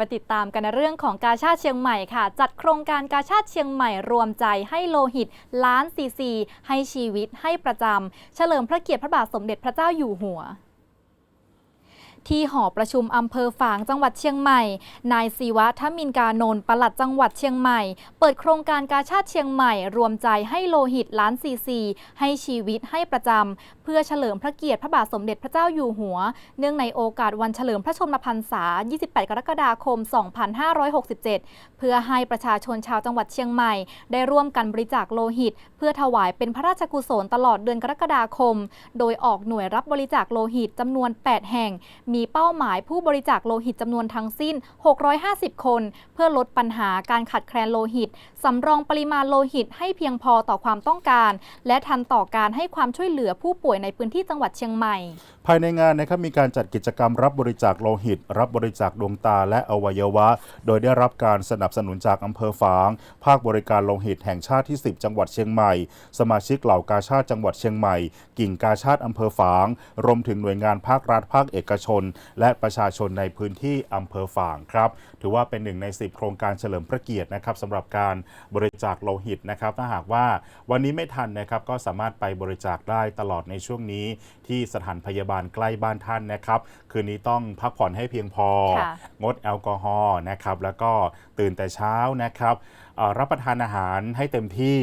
ไปติดตามกันในเรื่องของกาชาติเชียงใหม่ค่ะ จัดโครงการกาชาติเชียงใหม่รวมใจให้โลหิตล้านซีซีให้ชีวิตให้ประจำเฉลิมพระเกียรติพระบาทสมเด็จพระเจ้าอยู่หัว ที่หอประชุมอำเภอฝางจังหวัดเชียงใหม่ นายศิวะทมินกานนท์ปลัดจังหวัดเชียงใหม่ เปิดโครงการกาชาติเชียงใหม่ รวมใจให้โลหิตล้านซีซี ให้ชีวิตให้ประจำ เพื่อเฉลิมพระเกียรติพระบาทสมเด็จพระเจ้าอยู่หัว เนื่องในโอกาสวันเฉลิมพระชนมพรรษา 28 กรกฎาคม 2567 เพื่อให้ประชาชนชาวจังหวัดเชียงใหม่ ได้ร่วมกันบริจาคโลหิต เพื่อถวายเป็นพระราชกุศลตลอดเดือนกรกฎาคม โดยออกหน่วยรับบริจาคโลหิตจำนวน 8 แห่ง มีเป้าหมายผู้บริจาคโลหิตจำนวนทั้งสิ้น 650 คน เพื่อลดปัญหาการขาดแคลนโลหิต สำรองปริมาณโลหิตให้เพียงพอต่อความต้องการ และทันต่อการให้ความช่วยเหลือผู้ป่วยในพื้นที่จังหวัดเชียงใหม่ ภายในงานนะครับมีการจัดกิจกรรมรับบริจาคโลหิต รับบริจาคดวงตาและอวัยวะ โดยได้รับการสนับสนุนจากอำเภอฝาง ภาคบริการโลหิตแห่งชาติที่ 10 จังหวัดเชียงใหม่ สมาชิกเหล่ากาชาติจังหวัดเชียงใหม่ กิ่งกาชาติอำเภอฝาง รวมถึงหน่วยงานภาครัฐภาคเอกชนและประชาชนในพื้นที่อำเภอฝางครับ ถือว่าเป็นหนึ่งใน 10 โครงการเฉลิมพระเกียรตินะครับสำหรับการบริจาคโลหิตนะครับถ้าหากว่าวันนี้ไม่ทันนะครับก็สามารถไปบริจาคได้ตลอดในช่วงนี้ ที่สถานพยาบาลใกล้บ้านท่านนะครับ คืนนี้ต้องพักผ่อนให้เพียงพอค่ะงดแอลกอฮอล์นะครับแล้วก็ตื่นแต่เช้านะครับเอ่อรับประทานอาหารให้เต็มที่